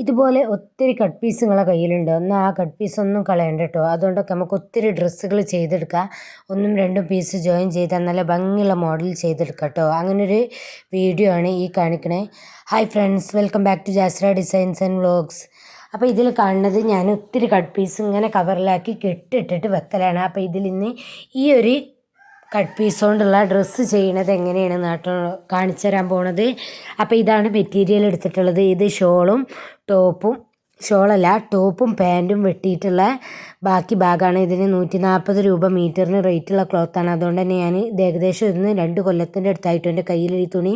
ഇതുപോലെ ഒത്തിരി cut piece നിങ്ങളെ കയ്യിലുണ്ട്. എന്നാൽ ആ കട്ട് പീസ് ഒന്നും കളയണ്ട കേട്ടോ അതുകൊണ്ടൊക്കെ നമുക്ക് ഒത്തിരി ഡ്രസ്സുകൾ ചെയ്തെടുക്കാം. ഒന്നും രണ്ടും പീസ് ജോയിൻ ചെയ്താൽ നല്ല ഭംഗിയുള്ള മോഡൽ ചെയ്തെടുക്കാം കേട്ടോ അങ്ങനൊരു വീഡിയോ ആണ് ഈ കാണിക്കണേ. Hi friends welcome back to Jasra designs and vlogs അപ്പോൾ ഇതിൽ കാണുന്നത് ഞാൻ ഒത്തിരി കട്ട് പീസ് ഇങ്ങനെ കവറിലാക്കി കെട്ടിട്ടിട്ട് വെക്കലാണ്. അപ്പോൾ ഇതിൽ ഇന്ന് ഈ ഒരു കട്ട് പീസ് കൊണ്ടുള്ള ഡ്രസ്സ് ചെയ്യണത് എങ്ങനെയാണ് നാട്ടോ കാണിച്ചു തരാൻ പോണത്? അപ്പോൾ ഇതാണ് മെറ്റീരിയൽ എടുത്തിട്ടുള്ളത്. ഇത് ഷോളും ടോപ്പും ഷോളല്ല ടോപ്പും പാന്റും വെട്ടിയിട്ടുള്ള ബാക്കി ഭാഗമാണ് ഇതിന് നൂറ്റി നാൽപ്പത് രൂപ മീറ്ററിന് റേറ്റുള്ള ക്ലോത്താണ് അതുകൊണ്ട് തന്നെ ഞാൻ ഇത് ഏകദേശം ഇന്ന് രണ്ട് കൊല്ലത്തിന്റെ അടുത്തായിട്ട് എന്റെ കയ്യിൽ ഈ തുണി.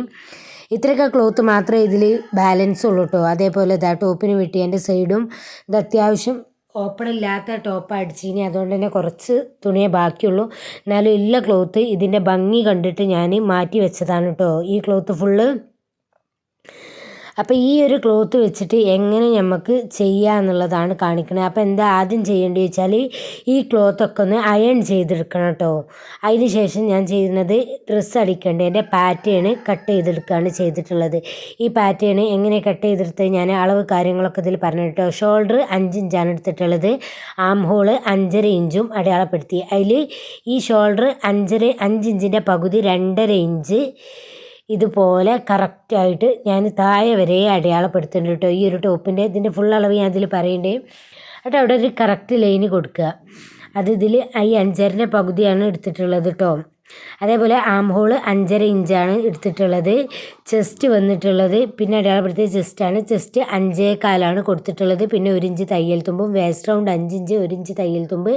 ഇത്രയൊക്കെ ക്ലോത്ത് മാത്രമേ ഇതിൽ ബാലൻസ് ഉള്ളൂ കേട്ടോ അതേപോലെ ഇതാ ടോപ്പിന് വെട്ടിയതിന്റെ സൈഡും ഇത് അത്യാവശ്യം ഓപ്പൺ ഇല്ലാത്ത ടോപ്പ് അടിച്ചിനി. അതുകൊണ്ട് തന്നെ കുറച്ച് തുണിയെ ബാക്കിയുള്ളൂ. എന്നാലും ഇല്ല ക്ലോത്ത് ഇതിന്റെ ഭംഗി കണ്ടിട്ട് ഞാൻ മാറ്റി വെച്ചതാണ് കേട്ടോ ഈ ക്ലോത്ത് ഫുള്ള് അപ്പോൾ ഈ ഒരു ക്ലോത്ത് വെച്ചിട്ട് എങ്ങനെ നമുക്ക് ചെയ്യുക എന്നുള്ളതാണ് കാണിക്കുന്നത് അപ്പോൾ എന്താ ആദ്യം ചെയ്യേണ്ടത് വെച്ചാൽ ഈ ക്ലോത്തൊക്കെ ഒന്ന് അയൺ ചെയ്തെടുക്കണം കേട്ടോ അതിന് ശേഷം ഞാൻ ചെയ്യുന്നത് ഡ്രസ്സ് അടിക്കേണ്ടതിന്റെ പാറ്റേൺ കട്ട് ചെയ്തെടുക്കുകയാണ് ചെയ്തിട്ടുള്ളത്. ഈ പാറ്റേൺ എങ്ങനെ കട്ട് ചെയ്തെടുത്ത് ഞാൻ അളവ് കാര്യങ്ങളൊക്കെ ഇതിൽ പറഞ്ഞു കേട്ടോ ഷോൾഡർ അഞ്ച് ഇഞ്ചാണ് എടുത്തിട്ടുള്ളത് ആം ഹോൾ അഞ്ചര ഇഞ്ചും അടയാളപ്പെടുത്തി. അതിൽ ഈ ഷോൾഡർ അഞ്ചര അഞ്ച് ഇഞ്ചിന്റെ പകുതി രണ്ടര ഇഞ്ച് ഇതുപോലെ കറക്റ്റായിട്ട് ഞാൻ താഴെ വരെ അടയാളപ്പെടുത്തുന്നുണ്ട് കേട്ടോ. ഈ ഒരു ടോപ്പിന്റെ ഇതിന്റെ ഫുൾ അളവ് ഞാൻ ഇതിൽ പറയണ്ടേ. എന്നിട്ട് അവിടെ ഒരു കറക്റ്റ് ലൈന് കൊടുക്കുക. അത് ഇതിൽ ഈ അഞ്ചരന്റെ പകുതിയാണ് എടുത്തിട്ടുള്ളത് കേട്ടോ. അതേപോലെ ആം ഹോൾ അഞ്ചര ഇഞ്ചാണ് എടുത്തിട്ടുള്ളത്. ചെസ്റ്റ് വന്നിട്ടുള്ളത്. പിന്നെ അടയാളപ്പെടുത്തിയ ചെസ്റ്റാണ് ചെസ്റ്റ് അഞ്ചേ കാലാണ് കൊടുത്തിട്ടുള്ളത്. പിന്നെ ഒരു ഇഞ്ച് തയ്യൽ തുമ്പും വേസ്റ്റ് റൗണ്ട് അഞ്ച് ഇഞ്ച് ഒരു ഇഞ്ച് തയ്യൽ തുമ്പ്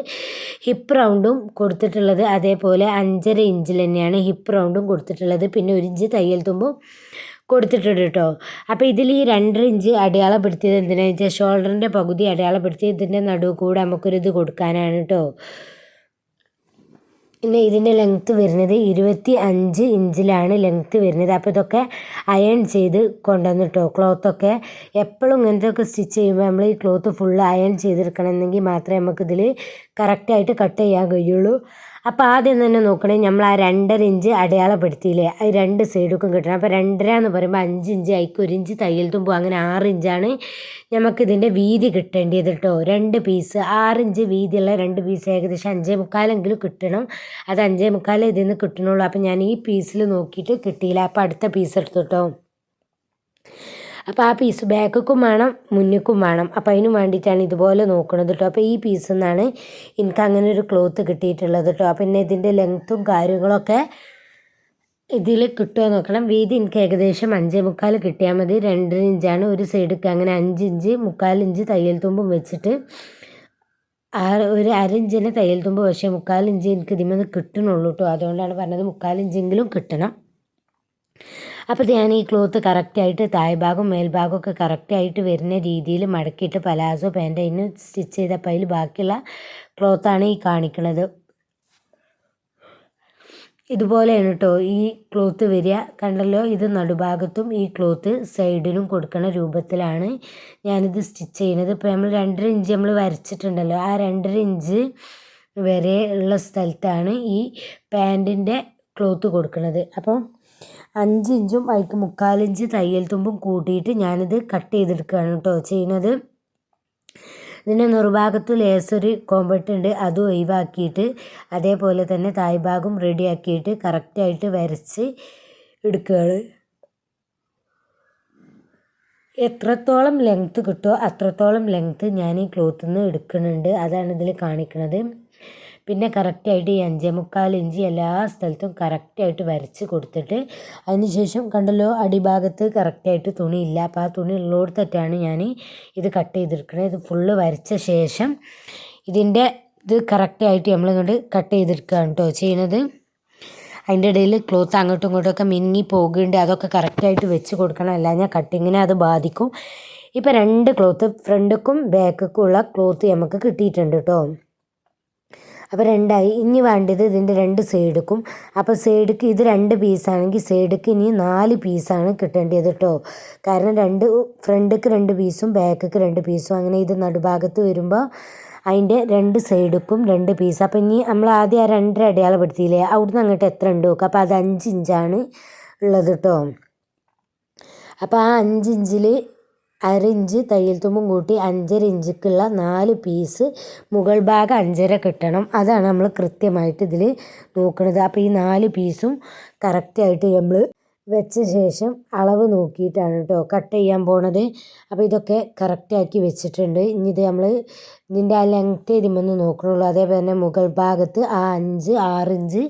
ഹിപ്പ് റൗണ്ടും കൊടുത്തിട്ടുള്ളത്. അതേപോലെ അഞ്ചര ഇഞ്ചിൽ തന്നെയാണ് ഹിപ്പ് റൗണ്ടും കൊടുത്തിട്ടുള്ളത്. പിന്നെ ഒരു ഇഞ്ച് തയ്യൽ തുമ്പും കൊടുത്തിട്ടുണ്ട് കേട്ടോ അപ്പോൾ ഇതിൽ ഈ രണ്ടര ഇഞ്ച് അടയാളപ്പെടുത്തിയത് എന്തിനാണെന്ന് വെച്ചാൽ ഷോൾഡറിന്റെ പകുതി അടയാളപ്പെടുത്തി ഇതിന്റെ നടുവ് കൂടെ നമുക്കൊരിത് കൊടുക്കാനാണ് കേട്ടോ പിന്നെ ഇതിന്റെ ലെങ്ത്ത് വരുന്നത് ഇരുപത്തി അഞ്ച് ഇഞ്ചിലാണ് ലെങ്ത്ത് വരുന്നത്. അപ്പോൾ ഇതൊക്കെ അയൺ ചെയ്ത് കൊണ്ടുവന്നിട്ടോ ക്ലോത്തൊക്കെ എപ്പോഴും ഇങ്ങനത്തെയൊക്കെ സ്റ്റിച്ച് ചെയ്യുമ്പോൾ നമ്മൾ ഈ ക്ലോത്ത് ഫുൾ അയൺ ചെയ്തെടുക്കണമെന്നെങ്കിൽ മാത്രമേ നമുക്കിതിൽ കറക്റ്റായിട്ട് കട്ട് ചെയ്യാൻ കഴിയുള്ളൂ. അപ്പോൾ ആദ്യം തന്നെ നോക്കണേ നമ്മൾ ആ രണ്ടര ഇഞ്ച് അടയാളപ്പെടുത്തിയില്ലേ? അത് രണ്ട് സൈഡുക്കും കിട്ടണം. അപ്പോൾ രണ്ടര എന്ന് പറയുമ്പോൾ അഞ്ച് ഇഞ്ച് ആയിക്കും ഒരു ഇഞ്ച് തയ്യൽ തുമ്പും അങ്ങനെ ആറ് ഇഞ്ചാണ് നമുക്കിതിന്റെ വീതി കിട്ടേണ്ടത് കേട്ടോ രണ്ട് പീസ് ആറ് ഇഞ്ച് വീതിയുള്ള രണ്ട് പീസ് ഏകദേശം അഞ്ചേ മുക്കാലെങ്കിലും കിട്ടണം. അത് അഞ്ചേ മുക്കാലേ ഇതിൽ നിന്ന് കിട്ടണുള്ളൂ. അപ്പോൾ ഞാൻ ഈ പീസിൽ നോക്കിയിട്ട് കിട്ടിയില്ല അപ്പോൾ അടുത്ത പീസ് എടുത്തു കേട്ടോ അപ്പോൾ ആ പീസ് ബാക്കും വേണം മുന്നിക്കും വേണം. അപ്പോൾ അതിന് വേണ്ടിയിട്ടാണ് ഇതുപോലെ നോക്കുന്നത് കേട്ടോ അപ്പോൾ ഈ പീസിൽ നിന്നാണ് എനിക്ക് അങ്ങനെ ഒരു ക്ലോത്ത് കിട്ടിയിട്ടുള്ളത് കേട്ടോ പിന്നെ ഇതിന്റെ ലെങ്ത്തും കാര്യങ്ങളൊക്കെ ഇതിൽ കിട്ടുമോ നോക്കണം. വീതി എനിക്ക് ഏകദേശം അഞ്ചേ മുക്കാൽ കിട്ടിയാൽ മതി. രണ്ടര ഇഞ്ചാണ് ഒരു സൈഡിലേക്ക് അങ്ങനെ അഞ്ച് ഇഞ്ച് മുക്കാൽ ഇഞ്ച് തയ്യൽ തുമ്പും വെച്ചിട്ട് ആ ഒരു അരഞ്ചിന് തയ്യൽ തുമ്പ്. പക്ഷേ മുക്കാൽ ഇഞ്ച് എനിക്ക് ഇതിൽ കിട്ടണുള്ളൂ കേട്ടോ അതുകൊണ്ടാണ് പറഞ്ഞത് മുക്കാൽ ഇഞ്ചെങ്കിലും കിട്ടണം. അപ്പോൾ ഞാൻ ഈ ക്ലോത്ത് കറക്റ്റായിട്ട് ഒക്കെ മേൽഭാഗമൊക്കെ കറക്റ്റായിട്ട് വരുന്ന രീതിയിൽ മടക്കിയിട്ട് പലാസോ പാന്റ് അതിന് സ്റ്റിച്ച് ചെയ്തപ്പോൾ അതിൽ ബാക്കിയുള്ള ക്ലോത്താണ് ഈ കാണിക്കുന്നത് ഇതുപോലെയാണ് കേട്ടോ ഈ ക്ലോത്ത് വരിക. കണ്ടല്ലോ ഇത് നടുഭാഗത്തും ഈ ക്ലോത്ത് സൈഡിലും കൊടുക്കുന്ന രൂപത്തിലാണ് ഞാനിത് സ്റ്റിച്ച് ചെയ്യുന്നത്. ഇപ്പോൾ നമ്മൾ രണ്ടര ഇഞ്ച് നമ്മൾ വരച്ചിട്ടുണ്ടല്ലോ. ആ രണ്ടര ഇഞ്ച് വരെ ഉള്ള സ്ഥലത്താണ് ഈ പാന്റിന്റെ ക്ലോത്ത് കൊടുക്കുന്നത് അപ്പോൾ അഞ്ച് ഇഞ്ചും അതിക്ക് മുക്കാലിഞ്ച് തയ്യൽ തുമ്പും കൂട്ടിയിട്ട് ഞാനിത് കട്ട് ചെയ്തെടുക്കുകയാണ് കേട്ടോ ചെയ്യുന്നത്. ഇതിന്റെ നിർഭാഗത്ത് ലേസൊരു കോമ്പട്ട് ഉണ്ട് അതും ഒഴിവാക്കിയിട്ട് അതേപോലെ തന്നെ തായ്ഭാഗം റെഡിയാക്കിയിട്ട് കറക്റ്റായിട്ട് വരച്ച് എടുക്കുകയാണ് എത്രത്തോളം ലെങ്ത്ത് കിട്ടുമോ അത്രത്തോളം ലെങ്ത്ത് ഞാൻ ഈ ക്ലോത്തിൽ നിന്ന് എടുക്കുന്നുണ്ട് അതാണ് ഇതിൽ കാണിക്കുന്നത് പിന്നെ കറക്റ്റായിട്ട് ഈ അഞ്ചേ മുക്കാൽ ഇഞ്ച് എല്ലാ സ്ഥലത്തും കറക്റ്റായിട്ട് വരച്ച് കൊടുത്തിട്ട് അതിന് ശേഷം കണ്ടല്ലോ അടിഭാഗത്ത് കറക്റ്റായിട്ട് തുണിയില്ല. അപ്പോൾ ആ തുണി ഉള്ളിടത്തൊറ്റാണ് ഞാൻ ഇത് കട്ട് ചെയ്തെടുക്കുന്നത് ഇത് ഫുള്ള് വരച്ച ശേഷം ഇതിന്റെ ഇത് കറക്റ്റായിട്ട് നമ്മളിങ്ങോട്ട് കട്ട് ചെയ്തെടുക്കുകയാണ് കേട്ടോ ചെയ്യുന്നത് അതിന്റെ ഇടയിൽ ക്ലോത്ത് അങ്ങോട്ടും ഇങ്ങോട്ടുമൊക്കെ മിന്നി പോകുന്നുണ്ട്. അതൊക്കെ കറക്റ്റായിട്ട് വെച്ച് കൊടുക്കണം. അല്ലാഞ്ഞാൽ കട്ടിങ്ങിനെ അത് ബാധിക്കും. ഇപ്പോൾ രണ്ട് ക്ലോത്ത് ഫ്രണ്ടിക്കും ബാക്കിക്കും ഉള്ള ക്ലോത്ത് നമുക്ക് കിട്ടിയിട്ടുണ്ട് കേട്ടോ അപ്പോൾ രണ്ടായി. ഇനി വേണ്ടത് ഇതിന്റെ രണ്ട് സൈഡുക്കും. അപ്പോൾ സൈഡുക്ക് ഇത് രണ്ട് പീസാണെങ്കിൽ സൈഡുക്ക് ഇനി നാല് പീസാണ് കിട്ടേണ്ടത് കേട്ടോ കാരണം രണ്ട് ഫ്രണ്ടിക്ക് രണ്ട് പീസും ബാക്കിക്ക് രണ്ട് പീസും അങ്ങനെ ഇത് നടുഭാഗത്ത് വരുമ്പോൾ അതിന്റെ രണ്ട് സൈഡുക്കും രണ്ട് പീസ്. അപ്പോൾ ഇനി നമ്മൾ ആദ്യം ആ രണ്ടര അടയാളപ്പെടുത്തിയില്ലേ? അവിടുന്ന് അങ്ങോട്ട് എത്ര ഉണ്ട് നോക്കുക അപ്പോൾ അത് അഞ്ച് ഇഞ്ചാണ് ഉള്ളത് കേട്ടോ അപ്പോൾ ആ അഞ്ച് ഇഞ്ചിൽ അര ഇഞ്ച് തയ്യൽ തുമ്പും കൂട്ടി അഞ്ചര ഇഞ്ചിക്കുള്ള നാല് പീസ് മുകൾ ഭാഗം അഞ്ചര കിട്ടണം. അതാണ് നമ്മൾ കൃത്യമായിട്ട് ഇതിൽ നോക്കുന്നത് അപ്പോൾ ഈ നാല് പീസും കറക്റ്റായിട്ട് നമ്മൾ വെച്ച ശേഷം അളവ് നോക്കിയിട്ടാണ് കേട്ടോ കട്ട് ചെയ്യാൻ പോണത്. അപ്പോൾ ഇതൊക്കെ കറക്റ്റാക്കി വെച്ചിട്ടുണ്ട്. ഇനി ഇത് നമ്മൾ ഇതിന്റെ ആ ലെങ്ത്ത് ഇതിമൊന്ന് നോക്കണുള്ളൂ. അതേപോലെ തന്നെ മുകൾ ഭാഗത്ത് ആ അഞ്ച് ആറിഞ്ച്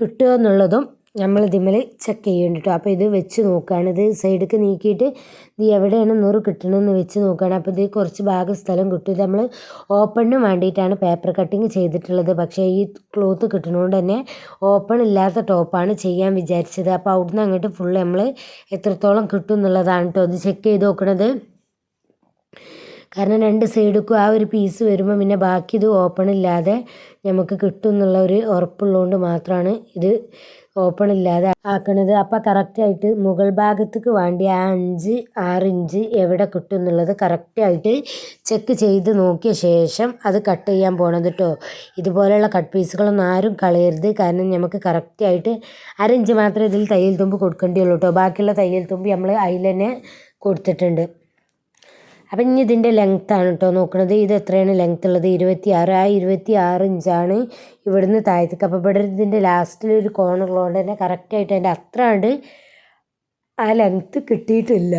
കിട്ടുക എന്നുള്ളതും നമ്മൾ ഇതിമ്മൽ ചെക്ക് ചെയ്യുന്നുണ്ട് കേട്ടോ അപ്പോൾ ഇത് വെച്ച് നോക്കുകയാണ് ഇത് സൈഡിലേക്ക് നീക്കിയിട്ട് ഇത് എവിടെയാണ് നൂറ് കിട്ടണമെന്ന് വെച്ച് നോക്കുകയാണ് അപ്പോൾ ഇത് കുറച്ച് ഭാഗം സ്ഥലം കിട്ടും. ഇത് നമ്മൾ ഓപ്പണിന് വേണ്ടിയിട്ടാണ് പേപ്പർ കട്ടിങ് ചെയ്തിട്ടുള്ളത്. പക്ഷേ ഈ ക്ലോത്ത് കിട്ടുന്നതുകൊണ്ട് തന്നെ ഓപ്പൺ ഇല്ലാത്ത ടോപ്പാണ് ചെയ്യാൻ വിചാരിച്ചത്. അപ്പോൾ അവിടുന്ന് അങ്ങോട്ട് ഫുൾ നമ്മൾ എത്രത്തോളം കിട്ടും എന്നുള്ളതാണ് കേട്ടോ അത് ചെക്ക് ചെയ്ത് നോക്കണത്. കാരണം രണ്ട് സൈഡിക്കും ആ ഒരു പീസ് വരുമ്പോൾ പിന്നെ ബാക്കി ഇത് ഓപ്പൺ ഇല്ലാതെ നമുക്ക് കിട്ടും എന്നുള്ള ഒരു ഉറപ്പുള്ളതുകൊണ്ട് മാത്രമാണ് ഇത് ഓപ്പൺ ഇല്ലാതെ ആക്കണത് അപ്പോൾ കറക്റ്റായിട്ട് മുകൾ ഭാഗത്തേക്ക് വേണ്ടി ആ അഞ്ച് ആറ് ഇഞ്ച് എവിടെ കിട്ടും എന്നുള്ളത് കറക്റ്റായിട്ട് ചെക്ക് ചെയ്ത് നോക്കിയ ശേഷം അത് കട്ട് ചെയ്യാൻ പോകണത് കേട്ടോ ഇതുപോലെയുള്ള കട്ട് പീസുകളൊന്നും ആരും കളയരുത്. കാരണം നമുക്ക് കറക്റ്റായിട്ട് അരഞ്ച് മാത്രമേ ഇതിൽ തയ്യൽ തുമ്പ് കൊടുക്കേണ്ടിയുള്ളൂ കേട്ടോ ബാക്കിയുള്ള തയ്യൽ തുമ്പ് നമ്മൾ അതിൽ തന്നെ കൊടുത്തിട്ടുണ്ട്. അപ്പം ഇനി ഇതിന്റെ ലെങ്ത്താണ് കേട്ടോ നോക്കുന്നത് ഇത് എത്രയാണ് ലെങ്ത് ഉള്ളത്? ഇരുപത്തി ആറ് ആ ഇരുപത്തി ആറ് ഇഞ്ചാണ് ഇവിടുന്ന് താഴത്തേക്ക്. അപ്പോൾ ഇവിടെ ഇതിന്റെ ലാസ്റ്റിൽ ഒരു കോർണറുള്ളതുകൊണ്ട് തന്നെ കറക്റ്റായിട്ട് അത്ര ആണ്ട് ആ ലെങ്ത്ത് കിട്ടിയിട്ടില്ല.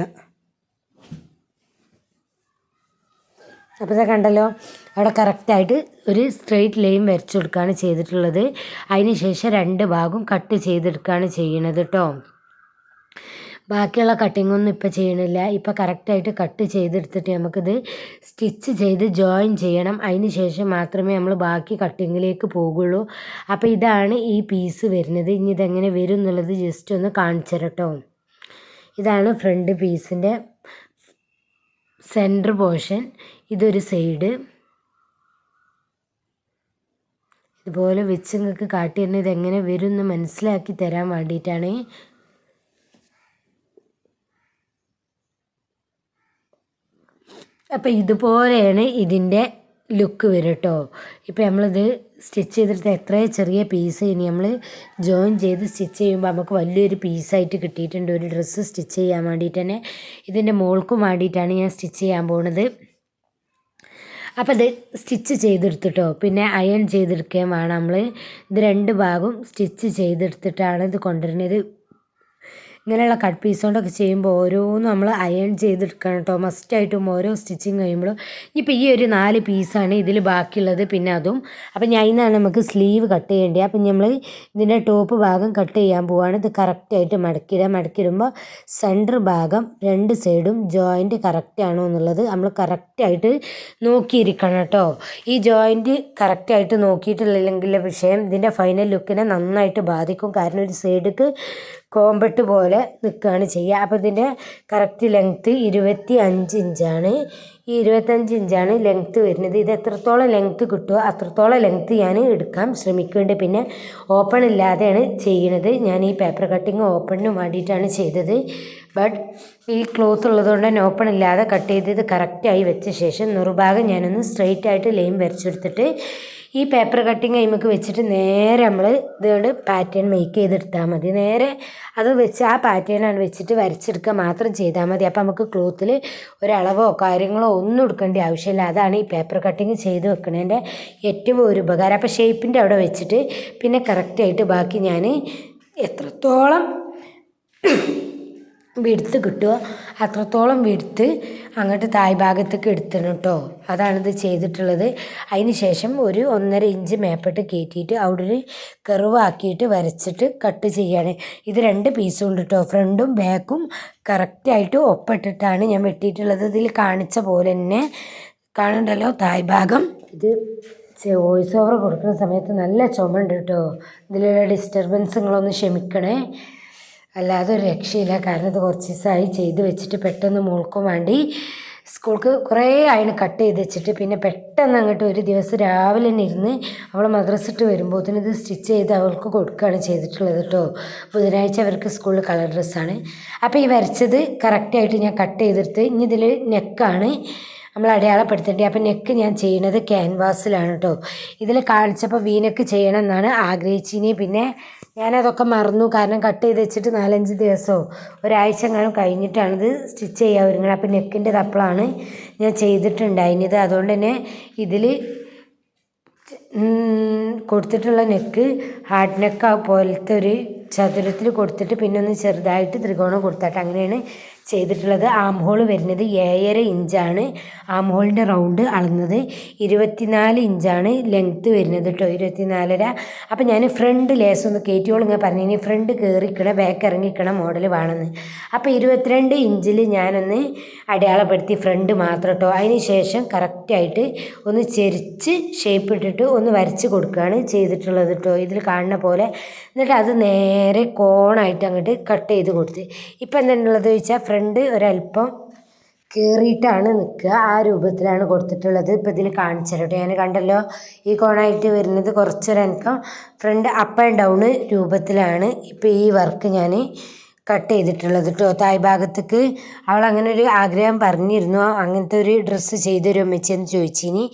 അപ്പോൾ ഇതാ കണ്ടല്ലോ. അവിടെ കറക്റ്റായിട്ട് ഒരു സ്ട്രെയിറ്റ് ലൈൻ വരച്ചു കൊടുക്കുകയാണ് ചെയ്തിട്ടുള്ളത്. അതിന് ശേഷം രണ്ട് ഭാഗവും കട്ട് ചെയ്തെടുക്കുകയാണ് ചെയ്യണത് കേട്ടോ ബാക്കിയുള്ള കട്ടിങ്ങൊന്നും ഇപ്പോൾ ചെയ്യണില്ല. ഇപ്പോൾ കറക്റ്റായിട്ട് കട്ട് ചെയ്തെടുത്തിട്ട് നമുക്കിത് സ്റ്റിച്ച് ചെയ്ത് ജോയിൻ ചെയ്യണം. അതിന് ശേഷം മാത്രമേ നമ്മൾ ബാക്കി കട്ടിങ്ങിലേക്ക് പോകുള്ളൂ. അപ്പോൾ ഇതാണ് ഈ പീസ് വരുന്നത്. ഇനി ഇതെങ്ങനെ വരും എന്നുള്ളത് ജസ്റ്റ് ഒന്ന് കാണിച്ചു കേട്ടോ ഇതാണ് ഫ്രണ്ട് പീസിന്റെ സെന്റർ പോർഷൻ ഇതൊരു സൈഡ് ഇതുപോലെ വെച്ച് നിങ്ങൾക്ക് കാട്ടി തന്നെ ഇതെങ്ങനെ വരും എന്ന് മനസ്സിലാക്കി തരാൻ വേണ്ടിയിട്ടാണ് അപ്പോൾ ഇതുപോലെയാണ് ഇതിന്റെ ലുക്ക് വരും കേട്ടോ ഇപ്പോൾ നമ്മളിത് സ്റ്റിച്ച് ചെയ്തിട്ട് എത്ര ചെറിയ പീസ് ഇനി നമ്മൾ ജോയിൻ ചെയ്ത് സ്റ്റിച്ച് ചെയ്യുമ്പോൾ നമുക്ക് വലിയൊരു പീസായിട്ട് കിട്ടിയിട്ടുണ്ട്. ഒരു ഡ്രസ്സ് സ്റ്റിച്ച് ചെയ്യാൻ വേണ്ടിയിട്ട് തന്നെ. ഇതിന്റെ മോൾക്കും വേണ്ടിയിട്ടാണ് ഞാൻ സ്റ്റിച്ച് ചെയ്യാൻ പോകുന്നത് അപ്പോൾ ഇത് സ്റ്റിച്ച് ചെയ്തെടുത്തിട്ടോ. പിന്നെ അയൺ ചെയ്തെടുക്കുകയും വേണം നമ്മൾ ഇത് രണ്ട് ഭാഗവും സ്റ്റിച്ച് ചെയ്തെടുത്തിട്ടാണ് ഇത് കൊണ്ടുവരുന്നത്. ഇങ്ങനെയുള്ള കട്ട് പീസ് കൊണ്ടൊക്കെ ചെയ്യുമ്പോൾ ഓരോന്നും നമ്മൾ അയൺ ചെയ്തെടുക്കണം കേട്ടോ. മസ്റ്റായിട്ടും ഓരോ സ്റ്റിച്ചിങ് കഴിയുമ്പോഴും. ഇപ്പോൾ ഈ ഒരു നാല് പീസാണ് ഇതിൽ ബാക്കിയുള്ളത്. പിന്നെ അതും. അപ്പോൾ ഞാൻ ഇന്നാണ് നമുക്ക് സ്ലീവ് കട്ട് ചെയ്യേണ്ടത്. അപ്പം നമ്മൾ ഇതിന്റെ ടോപ്പ് ഭാഗം കട്ട് ചെയ്യാൻ പോവുകയാണ് ഇത് കറക്റ്റായിട്ട് മടക്കിയിടുക. മടക്കിയിടുമ്പോൾ സെന്റർ ഭാഗം രണ്ട് സൈഡും ജോയിന്റ് കറക്റ്റാണോ എന്നുള്ളത് നമ്മൾ കറക്റ്റായിട്ട് നോക്കിയിരിക്കണം കേട്ടോ. ഈ ജോയിന്റ് കറക്റ്റായിട്ട് നോക്കിയിട്ടില്ലെങ്കിൽ വിഷയം ഇതിന്റെ ഫൈനൽ ലുക്കിനെ നന്നായിട്ട് ബാധിക്കും. കാരണം ഒരു സൈഡിക്ക് കോമ്പട്ട് പോലെ നിൽക്കുകയാണ് ചെയ്യുക. അപ്പോൾ ഇതിന്റെ കറക്റ്റ് ലെങ്ത്ത് ഇരുപത്തി അഞ്ച് ഇഞ്ചാണ്. ഈ ഇരുപത്തഞ്ച് ഇഞ്ചാണ് ലെങ്ത്ത് വരുന്നത്. ഇത് എത്രത്തോളം ലെങ്ത്ത് കിട്ടുമോ അത്രത്തോളം ലെങ്ത്ത് ഞാൻ എടുക്കാൻ ശ്രമിക്കുന്നുണ്ട്. പിന്നെ ഓപ്പൺ ഇല്ലാതെയാണ് ചെയ്യുന്നത്. ഞാൻ ഈ പേപ്പർ കട്ടിങ് ഓപ്പണിന് വേണ്ടിയിട്ടാണ് ചെയ്തത്. ബട്ട് ഈ ക്ലോത്ത് ഉള്ളതുകൊണ്ട് തന്നെ ഓപ്പൺ ഇല്ലാതെ കട്ട് ചെയ്തത് കറക്റ്റായി വെച്ച ശേഷം നുറുഭാഗം ഞാനൊന്ന് സ്ട്രെയിറ്റ് ആയിട്ട് ലൈൻ വരച്ചെടുത്തിട്ട് ഈ പേപ്പർ കട്ടിങ് കൈമക്ക് വെച്ചിട്ട് നേരെ നമ്മൾ ഇതുകൊണ്ട് പാറ്റേൺ മേക്ക് ചെയ്തെടുത്താൽ മതി. നേരെ അത് വെച്ച് ആ പാറ്റേണാണ് വെച്ചിട്ട് വരച്ചെടുക്കുക മാത്രം ചെയ്താൽ മതി. അപ്പോൾ നമുക്ക് ക്ലോത്തിൽ ഒരളവോ കാര്യങ്ങളോ ഒന്നും എടുക്കേണ്ട ആവശ്യമില്ല. അതാണ് ഈ പേപ്പർ കട്ടിങ് ചെയ്ത് വെക്കുന്നതിന്റെ ഏറ്റവും ഒരു ഉപകാരം. അപ്പോൾ ഷേപ്പിന്റെ അവിടെ വെച്ചിട്ട് പിന്നെ കറക്റ്റായിട്ട് ബാക്കി ഞാൻ എത്രത്തോളം വിടുത്ത് കിട്ടുമോ അത്രത്തോളം വിടുത്ത് അങ്ങോട്ട് തായ് ഭാഗത്തേക്ക് എടുത്തണം കേട്ടോ അതാണിത് ചെയ്തിട്ടുള്ളത്. അതിന് ശേഷം ഒരു ഒന്നര ഇഞ്ച് മേപ്പിട്ട് കയറ്റിയിട്ട് അവിടെ ഒരു കർവാക്കിയിട്ട് വരച്ചിട്ട് കട്ട് ചെയ്യാണ് ഇത് രണ്ട് പീസും ഉണ്ട് കേട്ടോ. ഫ്രണ്ടും ബാക്കും കറക്റ്റായിട്ട് ഒപ്പിട്ടിട്ടാണ് ഞാൻ വെട്ടിയിട്ടുള്ളത്. ഇതിൽ കാണിച്ച പോലെ തന്നെ കാണണ്ടല്ലോ തായ് ഭാഗം ഇത് വോയിസ് ഓവർ കൊടുക്കുന്ന സമയത്ത് നല്ല ചുമ ഉണ്ട് കേട്ടോ. ഇതിലുള്ള ഡിസ്റ്റർബൻസ് നിങ്ങളൊന്ന് ക്ഷമിക്കണേ. അല്ലാതെ ഒരു രക്ഷയില്ല. കാരണം ഇത് കുറച്ച് ദിവസമായി ചെയ്ത് വെച്ചിട്ട് പെട്ടെന്ന് മോൾക്കും വേണ്ടി സ്കൂൾക്ക് കുറേ അതിന് കട്ട് ചെയ്ത് വെച്ചിട്ട് പിന്നെ പെട്ടെന്ന് അങ്ങോട്ട് ഒരു ദിവസം രാവിലെ തന്നെ ഇരുന്ന് അവൾ മദ്രസിട്ട് വരുമ്പോഴത്തേന് ഇത് സ്റ്റിച്ച് ചെയ്ത് അവൾക്ക് കൊടുക്കുകയാണ് ചെയ്തിട്ടുള്ളത് കേട്ടോ. ബുധനാഴ്ച അവർക്ക് സ്കൂളിൽ കളർ ഡ്രസ്സാണ്. അപ്പോൾ ഈ വരച്ചത് കറക്റ്റായിട്ട് ഞാൻ കട്ട് ചെയ്തെടുത്ത് ഇനി ഇതിൽ നെക്കാണ് നമ്മൾ അടയാളപ്പെടുത്തേണ്ടത് അപ്പം നെക്ക് ഞാൻ ചെയ്യണത് ക്യാൻവാസിലാണ് കേട്ടോ ഇതിൽ കാണിച്ചപ്പോൾ വീനക്ക് ചെയ്യണം എന്നാണ് ആഗ്രഹിച്ചിനി. പിന്നെ ഞാനതൊക്കെ മറന്നു. കാരണം കട്ട് ചെയ്ത് വെച്ചിട്ട് നാലഞ്ച് ദിവസമോ ഒരാഴ്ച എങ്ങാനും കഴിഞ്ഞിട്ടാണിത് സ്റ്റിച്ച് ചെയ്യാൻ ഒരുങ്ങണം അപ്പം നെക്കിന്റെ തപ്പളാണ് ഞാൻ ചെയ്തിട്ടുണ്ടായിരുന്നത്. അതുകൊണ്ട് തന്നെ ഇതിൽ കൊടുത്തിട്ടുള്ള നെക്ക് ഹാർഡ് നെക്ക് പോലത്തെ ഒരു ചതുരത്തിൽ കൊടുത്തിട്ട് പിന്നെ ഒന്ന് ചെറുതായിട്ട് ത്രികോണം കൊടുത്തിട്ട്. അങ്ങനെയാണ് ചെയ്തിട്ടുള്ളത് ആം ഹോൾ വരുന്നത് ഏഴര ഇഞ്ചാണ്. ആം ഹോളിന്റെ റൗണ്ട് അളന്നത് ഇരുപത്തിനാല് ഇഞ്ചാണ്. ലെങ്ത്ത് വരുന്നത് കേട്ടോ ഇരുപത്തിനാലര. അപ്പോൾ ഞാൻ ഫ്രണ്ട് ലേസ് ഒന്ന് കയറ്റിയോളും ഇങ്ങനെ പറഞ്ഞു. ഇനി ഫ്രണ്ട് കയറിക്കണ ബാക്ക് ഇറങ്ങിക്കണ മോഡൽ വേണമെന്ന് അപ്പോൾ ഇരുപത്തിരണ്ട് ഇഞ്ചിൽ ഞാനൊന്ന് അടയാളപ്പെടുത്തി ഫ്രണ്ട് മാത്രം കേട്ടോ അതിന് ശേഷം കറക്റ്റായിട്ട് ഒന്ന് ചെരിച്ച് ഷേപ്പ് ഇട്ടിട്ട് ഒന്ന് വരച്ച് കൊടുക്കുകയാണ് ചെയ്തിട്ടുള്ളത് കേട്ടോ ഇതിൽ കാണുന്ന പോലെ. എന്നിട്ട് അത് നേരെ കോണായിട്ട് അങ്ങോട്ട് കട്ട് ചെയ്ത് കൊടുത്ത്. ഇപ്പം എന്താണുള്ളത് ചോദിച്ചാൽ ഫ്രണ്ട് ഒരല്പം കയറിയിട്ടാണ് നിൽക്കുക. ആ രൂപത്തിലാണ് കൊടുത്തിട്ടുള്ളത്. ഇപ്പം ഇതിൽ കാണിച്ചു ഞാൻ കണ്ടല്ലോ ഈ കോണായിട്ട് വരുന്നത് കുറച്ചൊരനക്കം ഫ്രണ്ട് അപ്പ് ആൻഡ് ഡൗണ് രൂപത്തിലാണ് ഇപ്പോൾ ഈ വർക്ക് ഞാൻ കട്ട് ചെയ്തിട്ടുള്ളത് കേട്ടോ. തായ് ഭാഗത്തേക്ക് അവൾ അങ്ങനെ ഒരു ആഗ്രഹം പറഞ്ഞിരുന്നു. അങ്ങനത്തെ ഒരു ഡ്രസ്സ് ചെയ്തു അമ്മച്ചെന്ന് ചോദിച്ചിനി.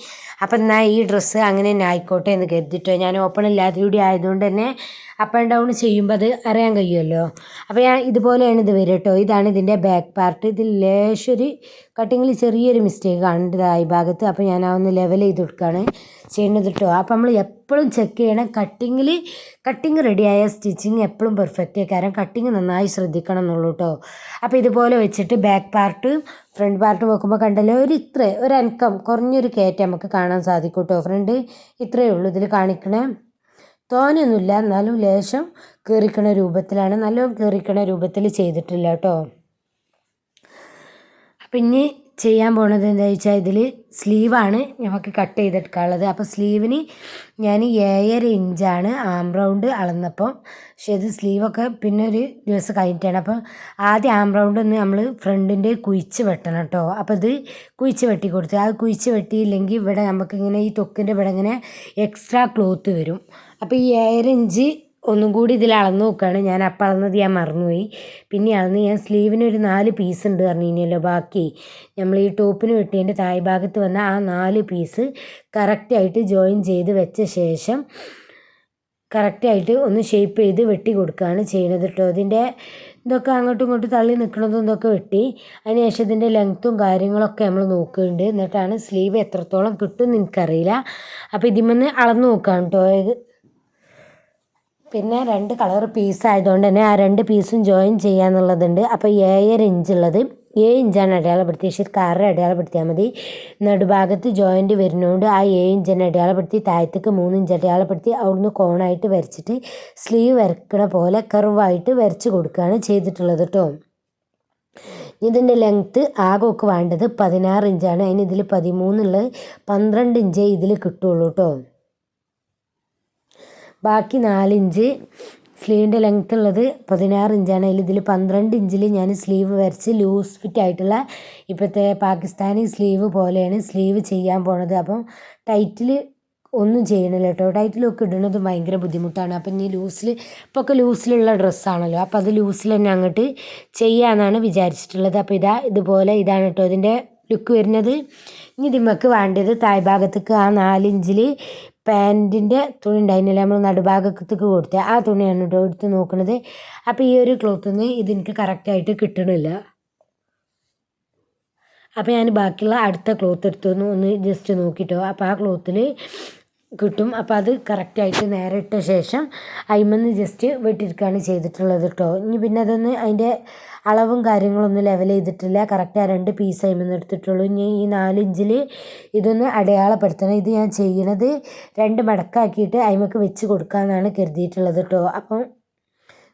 അപ്പം എന്നാൽ ഈ ഡ്രസ്സ് അങ്ങനെ തന്നെ ആയിക്കോട്ടെ എന്ന് കരുതിട്ടോ. ഞാൻ ഓപ്പൺ ഇല്ലാതെ കൂടി ആയതുകൊണ്ട് തന്നെ അപ്പ് ആൻഡ് ഡൗൺ ചെയ്യുമ്പോൾ അത് അറിയാൻ കഴിയുമല്ലോ? അപ്പോൾ ഞാൻ ഇതുപോലെയാണ് ഇത് വരിക കേട്ടോ ഇതാണ് ഇതിന്റെ ബാക്ക് പാർട്ട് ഇത് ലേശൊരു കട്ടിങ്ങിൽ ചെറിയൊരു മിസ്റ്റേക്ക് കാണേണ്ടതായി ഭാഗത്ത്. അപ്പോൾ ഞാൻ ആ ഒന്ന് ലെവൽ ചെയ്ത് കൊടുക്കുകയാണ് ചെയ്യുന്നത് കേട്ടോ അപ്പോൾ നമ്മൾ എപ്പോഴും ചെക്ക് ചെയ്യണം. കട്ടിങ്ങിൽ കട്ടിങ് റെഡിയായ സ്റ്റിച്ചിങ് എപ്പോഴും പെർഫെക്റ്റ് കാരണം കട്ടിങ് നന്നായി ശ്രദ്ധിക്കണം എന്നുള്ളൂ കേട്ടോ അപ്പോൾ ഇതുപോലെ വെച്ചിട്ട് ബാക്ക് പാർട്ട് ഫ്രണ്ട് പാർട്ട് നോക്കുമ്പോൾ കണ്ടല്ലോ ഒരു ഇത്ര ഒരു അനക്കം കുറഞ്ഞൊരു കയറ്റം നമുക്ക് കാണാൻ സാധിക്കും കേട്ടോ ഫ്രണ്ട് ഇത്രയേ ഉള്ളൂ ഇതിൽ കാണിക്കണേ. തോനെയൊന്നുമില്ല. എന്നാലും ലേശം കീറിക്കണ രൂപത്തിലാണ്. നല്ലോണം കീറിക്കണ രൂപത്തിൽ ചെയ്തിട്ടില്ല കേട്ടോ. അപ്പം ഇനി ചെയ്യാൻ പോണത് എന്താ വെച്ചാൽ ഇതിൽ സ്ലീവാണ് നമുക്ക് കട്ട് ചെയ്തെടുക്കാനുള്ളത്. അപ്പോൾ സ്ലീവിന് ഞാൻ ഏഴര ഇഞ്ചാണ് ആം റൗണ്ട് അളന്നപ്പം. പക്ഷേ ഇത് സ്ലീവൊക്കെ പിന്നെ ഒരു ദിവസം കഴിഞ്ഞിട്ടാണ്. അപ്പോൾ ആദ്യം ആം റൗണ്ട് ഒന്ന് നമ്മൾ ഫ്രണ്ടിന്റെ കുഴിച്ച് വെട്ടണം കേട്ടോ. അപ്പോൾ ഇത് കുഴിച്ച് വെട്ടി കൊടുത്തു അത് കുഴിച്ച് വെട്ടിയില്ലെങ്കിൽ ഇവിടെ നമുക്കിങ്ങനെ ഈ തൊക്കിന്റെ ഇവിടെ ഇങ്ങനെ എക്സ്ട്രാ ക്ലോത്ത് വരും. അപ്പോൾ ഈ ഏഴര ഇഞ്ച് ഒന്നും കൂടി ഇതിൽ അളന്ന് നോക്കുകയാണ് ഞാൻ അപ്പം അളന്നത് ഞാൻ മറന്നുപോയി. പിന്നെ അളന്ന് ഞാൻ സ്ലീവിന് ഒരു നാല് പീസ് ഉണ്ട് പറഞ്ഞിനല്ലോ ബാക്കി. നമ്മൾ ഈ ടോപ്പിന് വെട്ടിയതിന്റെ തായ് ഭാഗത്ത് വന്ന ആ നാല് പീസ് കറക്റ്റായിട്ട് ജോയിൻ ചെയ്ത് വെച്ച ശേഷം കറക്റ്റായിട്ട് ഒന്ന് ഷേപ്പ് ചെയ്ത് വെട്ടി കൊടുക്കുകയാണ് ചെയ്യുന്നത് കേട്ടോ ഇതിന്റെ ഇതൊക്കെ അങ്ങോട്ടും ഇങ്ങോട്ടും തള്ളി നിൽക്കണതും ഇതൊക്കെ വെട്ടി. അതിനുശേഷം ഇതിന്റെ ലെങ്ത്തും കാര്യങ്ങളൊക്കെ നമ്മൾ നോക്കുന്നുണ്ട്. എന്നിട്ടാണ് സ്ലീവ് എത്രത്തോളം കിട്ടും എനിക്കറിയില്ല. അപ്പോൾ ഇതിമെന്ന് അളന്ന് നോക്കുകയാണ് കേട്ടോ പിന്നെ രണ്ട് കളർ പീസ് ആയതുകൊണ്ട് തന്നെ ആ രണ്ട് പീസും ജോയിൻ ചെയ്യാന്നുള്ളതുണ്ട്. അപ്പോൾ ഏഴര ഇഞ്ചുള്ളത് ഏഴ് ഇഞ്ചാണ് അടയാളപ്പെടുത്തിയത് ശരിക്കും ആറ് അടയാളപ്പെടുത്തിയാൽ മതി. നടുഭാഗത്ത് ജോയിന്റ് വരുന്നതുകൊണ്ട് ആ ഏഴ് ഇഞ്ചിനെ അടയാളപ്പെടുത്തി താഴത്തേക്ക് മൂന്ന് ഇഞ്ച് അടയാളപ്പെടുത്തി അവിടുന്ന് കോണായിട്ട് വരച്ചിട്ട് സ്ലീവ് വരക്കണ പോലെ കർവായിട്ട് വരച്ച് കൊടുക്കുകയാണ് ചെയ്തിട്ടുള്ളത് കേട്ടോ ഇതിന്റെ ലെങ്ത്ത് ആകെ ഒക്കെ വേണ്ടത് പതിനാറ് ഇഞ്ചാണ് അതിന് ഇതിൽ പതിമൂന്നുള്ളത് പന്ത്രണ്ട് ഇഞ്ചേ ഇതിൽ കിട്ടുള്ളൂ കേട്ടോ ബാക്കി നാലിഞ്ച് സ്ലീവിന്റെ ലെങ്ത്ത് ഉള്ളത് പതിനാറ് ഇഞ്ചാണ്. അതിൽ ഇതിൽ പന്ത്രണ്ട് ഇഞ്ചിൽ ഞാൻ സ്ലീവ് വരച്ച് ലൂസ് ഫിറ്റ് ആയിട്ടുള്ള ഇപ്പോഴത്തെ പാകിസ്ഥാനി സ്ലീവ് പോലെയാണ് സ്ലീവ് ചെയ്യാൻ പോണത്. അപ്പം ടൈറ്റിൽ ഒന്നും ചെയ്യണില്ല കേട്ടോ ടൈറ്റിലൊക്കെ ഇടുന്നത് ഭയങ്കര ബുദ്ധിമുട്ടാണ്. അപ്പം ഇനി ലൂസിൽ ഇപ്പോൾ ഒക്കെ ലൂസിലുള്ള ഡ്രസ്സാണല്ലോ അപ്പോൾ അത് ലൂസിൽ തന്നെ അങ്ങോട്ട് ചെയ്യാമെന്നാണ് വിചാരിച്ചിട്ടുള്ളത്. അപ്പോൾ ഇതാ ഇതുപോലെ ഇതാണ് കേട്ടോ ഇതിന്റെ ലുക്ക് വരുന്നത്. ഇനി ഇതിമ്മക്ക് വേണ്ടത് താഴ്ഭാഗത്തേക്ക് ആ നാലിഞ്ചിൽ പാന്റിന്റെ തുണി ഉണ്ടായിരുന്നില്ല നമ്മൾ നടുഭാഗത്തേക്ക് കൊടുത്ത. ആ തുണിയാണ് കേട്ടോ എടുത്ത് നോക്കുന്നത് അപ്പോൾ ഈ ഒരു ക്ലോത്തിൽ നിന്ന് ഇതെനിക്ക് കറക്റ്റായിട്ട് കിട്ടണില്ല. അപ്പോൾ ഞാൻ ബാക്കിയുള്ള അടുത്ത ക്ലോത്ത് എടുത്തു ഒന്ന് ജസ്റ്റ് നോക്കിയിട്ടോ അപ്പോൾ ആ ക്ലോത്തിൽ കിട്ടും. അപ്പോൾ അത് കറക്റ്റായിട്ട് നേരെ ഇട്ട ശേഷം അയിമെന്ന് ജസ്റ്റ് വെട്ടിയെടുക്കുകയാണ് ചെയ്തിട്ടുള്ളത് കേട്ടോ ഇനി പിന്നെ അതൊന്ന് അതിന്റെ അളവും കാര്യങ്ങളൊന്നും ലെവൽ ചെയ്തിട്ടില്ല. കറക്റ്റ് ആ രണ്ട് പീസ് അയിമെന്ന് എടുത്തിട്ടുള്ളൂ. ഇനി ഈ നാലിഞ്ചിൽ ഇതൊന്ന് അടയാളപ്പെടുത്തണം. ഇത് ഞാൻ ചെയ്യണത് രണ്ട് മടക്കാക്കിയിട്ട് അയിമക്ക് വെച്ച് കൊടുക്കാമെന്നാണ് കരുതിയിട്ടുള്ളത് കേട്ടോ അപ്പം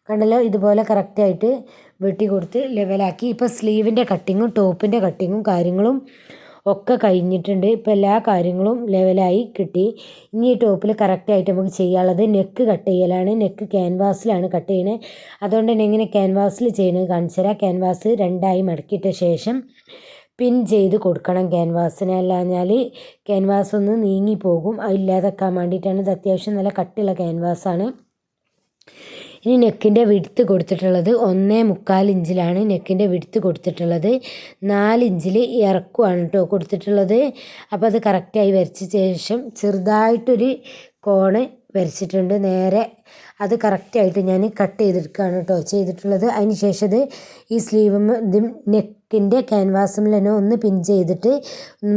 കണ്ടല്ലോ ഇതുപോലെ കറക്റ്റായിട്ട് വെട്ടി കൊടുത്ത് ലെവലാക്കി ഇപ്പോൾ സ്ലീവിന്റെ കട്ടിങ്ങും ടോപ്പിന്റെ കട്ടിങ്ങും കാര്യങ്ങളും ഒക്കെ കഴിഞ്ഞിട്ടുണ്ട്. ഇപ്പോൾ എല്ലാ കാര്യങ്ങളും ലെവലായി കിട്ടി. ഇനി ഈ ടോപ്പിൽ കറക്റ്റായിട്ട് നമുക്ക് ചെയ്യാനുള്ളത് നെക്ക് കട്ട് ചെയ്യലാണ്. നെക്ക് ക്യാൻവാസിലാണ് കട്ട് ചെയ്യുന്നത് അതുകൊണ്ട് തന്നെ എങ്ങനെ ക്യാൻവാസിൽ ചെയ്യുന്നത് കാണിച്ചു തരാം. ക്യാൻവാസ് രണ്ടായി മടക്കിയിട്ട ശേഷം പിൻ ചെയ്ത് കൊടുക്കണം ക്യാൻവാസിനെ അല്ലാഞ്ഞാൽ ക്യാൻവാസ് ഒന്ന് നീങ്ങിപ്പോകും അതില്ലാതെക്കാൻ വേണ്ടിയിട്ടാണ് ഇത് അത്യാവശ്യം നല്ല കട്ടിയുള്ള ക്യാൻവാസാണ് ഇനി നെക്കിന്റെ വിടുത്ത് കൊടുത്തിട്ടുള്ളത് ഒന്നേ മുക്കാൽ ഇഞ്ചിലാണ്. നെക്കിന്റെ വിടുത്ത് കൊടുത്തിട്ടുള്ളത് നാല് ഇഞ്ചിൽ ഇറക്കുവാണ് കേട്ടോ കൊടുത്തിട്ടുള്ളത്. അപ്പോൾ അത് കറക്റ്റായി വരച്ച ശേഷം ചെറുതായിട്ടൊരു കോണ് വരച്ചിട്ടുണ്ട്. നേരെ അത് കറക്റ്റായിട്ട് ഞാൻ കട്ട് ചെയ്തെടുക്കുകയാണ് കേട്ടോ ചെയ്തിട്ടുള്ളത്. അതിന് ശേഷം ഇത് ഈ സ്ലീവ് നെക്കിന്റെ ക്യാൻവാസിൽ തന്നെ ഒന്ന് പിൻ ചെയ്തിട്ട്